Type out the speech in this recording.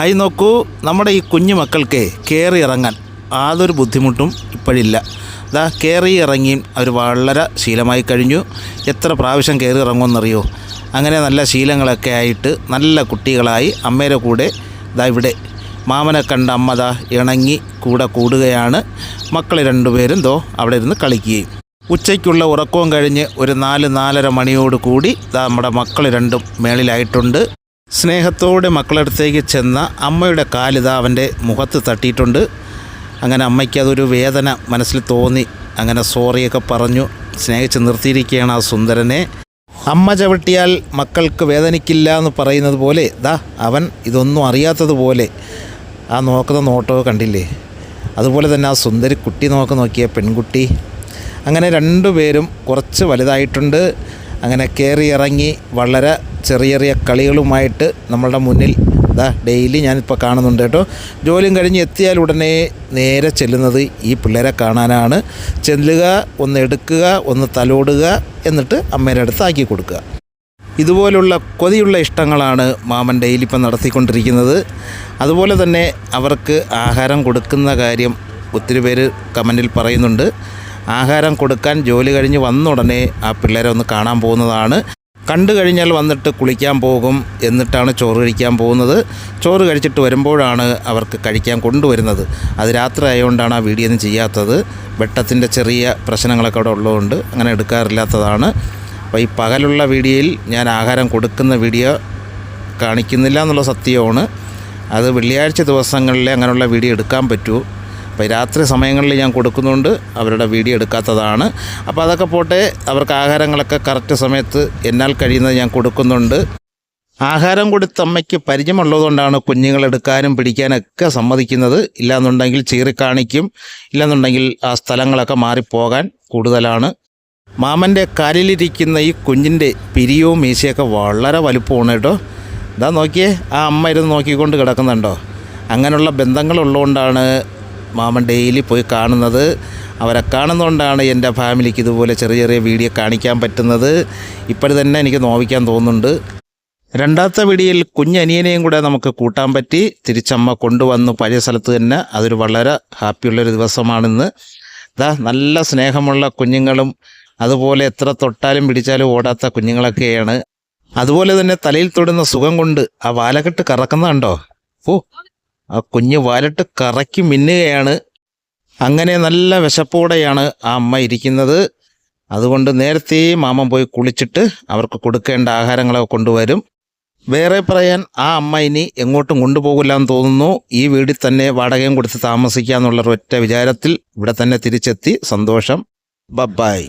Hi നോക്കൂ നമ്മുടെ ഈ കുഞ്ഞു മക്കൾക്ക് കയറി ഇറങ്ങാൻ യാതൊരു ബുദ്ധിമുട്ടും ഇപ്പോഴില്ല. അതാ കയറി ഇറങ്ങിയും അവർ വളരെ ശീലമായി കഴിഞ്ഞു. എത്ര പ്രാവശ്യം കയറി ഇറങ്ങുമെന്നറിയോ? അങ്ങനെ നല്ല ശീലങ്ങളൊക്കെ ആയിട്ട് നല്ല കുട്ടികളായി അമ്മയുടെ കൂടെ ഇതാ ഇവിടെ. മാമനെ കണ്ട അമ്മ ദാ ഇണങ്ങി കൂടെ കൂടുകയാണ്. മക്കൾ രണ്ടുപേരും ദോ അവിടെ ഇരുന്ന് കളിക്കുകയും. ഉച്ചയ്ക്കുള്ള ഉറക്കവും കഴിഞ്ഞ് ഒരു നാല് നാലര മണിയോട് കൂടി നമ്മുടെ മക്കൾ രണ്ടും മേളിലായിട്ടുണ്ട്. സ്നേഹത്തോടെ മക്കളടുത്തേക്ക് ചെന്ന അമ്മയുടെ കാലിതാ അവന്റെ മുഖത്ത് തട്ടിയിട്ടുണ്ട്. അങ്ങനെ അമ്മയ്ക്ക് അതൊരു വേദന മനസ്സിൽ തോന്നി. അങ്ങനെ സോറിയൊക്കെ പറഞ്ഞു. സ്നേഹിച്ച് നിർത്തിയിരിക്കുകയാണ് ആ സുന്ദരനെ. അമ്മ ചവിട്ടിയാൽ മക്കൾക്ക് വേദനിക്കില്ല എന്ന് പറയുന്നത് പോലെ ദാ അവൻ ഇതൊന്നും അറിയാത്തതുപോലെ ആ നോക്കുന്ന നോട്ടോ കണ്ടില്ലേ? അതുപോലെ തന്നെ ആ സുന്ദരി കുട്ടി നോക്കി നോക്കിയ പെൺകുട്ടി. അങ്ങനെ രണ്ടുപേരും കുറച്ച് വലുതായിട്ടുണ്ട്. അങ്ങനെ കയറി ഇറങ്ങി വളരെ ചെറിയ ചെറിയ കളികളുമായിട്ട് നമ്മളുടെ മുന്നിൽ ഇതാ ഡെയിലി ഞാനിപ്പോൾ കാണുന്നുണ്ട് കേട്ടോ. ജോലിയും കഴിഞ്ഞ് എത്തിയാൽ ഉടനെ നേരെ ചെല്ലുന്നത് ഈ പിള്ളേരെ കാണാനാണ്. ചെല്ലുക ഒന്ന് എടുക്കുക ഒന്ന് തലോടുക എന്നിട്ട് അമ്മേന്റെ അടുത്ത് ആക്കി കൊടുക്കുക. ഇതുപോലുള്ള കൊതിയുള്ള ഇഷ്ടങ്ങളാണ് മാമൻ ഡെയിലി ഇപ്പം നടത്തിക്കൊണ്ടിരിക്കുന്നത്. അതുപോലെ തന്നെ അവർക്ക് ആഹാരം കൊടുക്കുന്ന കാര്യം ഒത്തിരി പേര് കമന്റിൽ പറയുന്നുണ്ട്. ആഹാരം കൊടുക്കാൻ ജോലി കഴിഞ്ഞ് വന്ന ഉടനെ ആ പിള്ളേരെ ഒന്ന് കാണാൻ പോകുന്നതാണ്. കണ്ടു കഴിഞ്ഞാൽ വന്നിട്ട് കുളിക്കാൻ പോകും എന്നിട്ടാണ് ചോറ് കഴിക്കാൻ പോകുന്നത്. ചോറ് കഴിച്ചിട്ട് വരുമ്പോഴാണ് അവർക്ക് കഴിക്കാൻ കൊണ്ടുവരുന്നത്. അത് രാത്രി ആയതുകൊണ്ടാണ് ആ വീഡിയോ ഒന്നും ചെയ്യാത്തത്. വെട്ടത്തിന്റെ ചെറിയ പ്രശ്നങ്ങളൊക്കെ അവിടെ ഉള്ളതുകൊണ്ട് അങ്ങനെ എടുക്കാറില്ലാത്തതാണ്. അപ്പോൾ ഈ പകലുള്ള വീഡിയോയിൽ ഞാൻ ആഹാരം കൊടുക്കുന്ന വീഡിയോ കാണിക്കുന്നില്ല എന്നുള്ള സത്യമാണ്. അത് വെള്ളിയാഴ്ച ദിവസങ്ങളിൽ അങ്ങനെയുള്ള വീഡിയോ എടുക്കാൻ പറ്റൂ. അപ്പോൾ രാത്രി സമയങ്ങളിൽ ഞാൻ കൊടുക്കുന്നുണ്ട്. അവരുടെ വീഡിയോ എടുക്കാത്തതാണ്. അപ്പോൾ അതൊക്കെ പോട്ടെ അവർക്ക് ആഹാരങ്ങളൊക്കെ കറക്റ്റ് സമയത്ത് എന്നാൽ കഴിയുന്നത് ഞാൻ കൊടുക്കുന്നുണ്ട്. ആഹാരം കൊടുത്ത അമ്മയ്ക്ക് പരിചയമുള്ളതുകൊണ്ടാണ് കുഞ്ഞുങ്ങളെടുക്കാനും പിടിക്കാനൊക്കെ സമ്മതിക്കുന്നത്. ഇല്ലാന്നുണ്ടെങ്കിൽ ചീറിക്കാണിക്കും ഇല്ലാന്നുണ്ടെങ്കിൽ ആ സ്ഥലങ്ങളൊക്കെ മാറിപ്പോകാൻ കൂടുതലാണ്. മാമന്റെ കാലിലിരിക്കുന്ന ഈ കുഞ്ഞിന്റെ പിരിയവും മീശയൊക്കെ വളരെ വലുപ്പമാണ് കേട്ടോ. ഇതാ നോക്കിയേ ആ അമ്മ ഇരുന്ന് നോക്കിക്കൊണ്ട് കിടക്കുന്നുണ്ടോ? അങ്ങനെയുള്ള ബന്ധങ്ങളുള്ളതുകൊണ്ടാണ് മാമൻ ഡെയിലി പോയി കാണുന്നത്. അവരെ കാണുന്നതുകൊണ്ടാണ് എന്റെ ഫാമിലിക്ക് ഇതുപോലെ ചെറിയ ചെറിയ വീഡിയോ കാണിക്കാൻ പറ്റുന്നത്. ഇപ്പോൾ തന്നെ എനിക്ക് നോവിക്കാൻ തോന്നുന്നുണ്ട്. രണ്ടാമത്തെ വീഡിയോയിൽ കുഞ്ഞനിയനെയും കൂടെ നമുക്ക് കൂട്ടാൻ പറ്റി. തിരിച്ചമ്മ കൊണ്ടുവന്നു. പഴയ സ്ഥലത്ത് തന്നെ. അതൊരു വളരെ ഹാപ്പിയുള്ളൊരു ദിവസമാണിന്ന്. ഇതാ നല്ല സ്നേഹമുള്ള കുഞ്ഞുങ്ങളും അതുപോലെ എത്ര തൊട്ടാലും പിടിച്ചാലും ഓടാത്ത കുഞ്ഞുങ്ങളൊക്കെയാണ്. അതുപോലെ തന്നെ തലയിൽ തൊടുന്ന സുഖം കൊണ്ട് ആ വാലക്കെട്ട് കറക്കുന്ന കണ്ടോ ഓ ആ കുഞ്ഞ് വാലട്ട് കറക്കി മിന്നുകയാണ്. അങ്ങനെ നല്ല വിശപ്പോടെയാണ് ആ അമ്മ ഇരിക്കുന്നത്. അതുകൊണ്ട് നേരത്തെ മാമൻ പോയി കുളിച്ചിട്ട് അവർക്ക് കൊടുക്കേണ്ട ആഹാരങ്ങളൊക്കെ കൊണ്ടുവരും. വേറെ പറയാൻ ആ അമ്മ ഇനി എങ്ങോട്ടും കൊണ്ടുപോകില്ല എന്ന് തോന്നുന്നു. ഈ വീട്ടിൽ തന്നെ വാടകയും കൊടുത്ത് താമസിക്കുക എന്നുള്ള ഒറ്റ വിചാരത്തിൽ ഇവിടെ തന്നെ തിരിച്ചെത്തി. സന്തോഷം. ബബായ്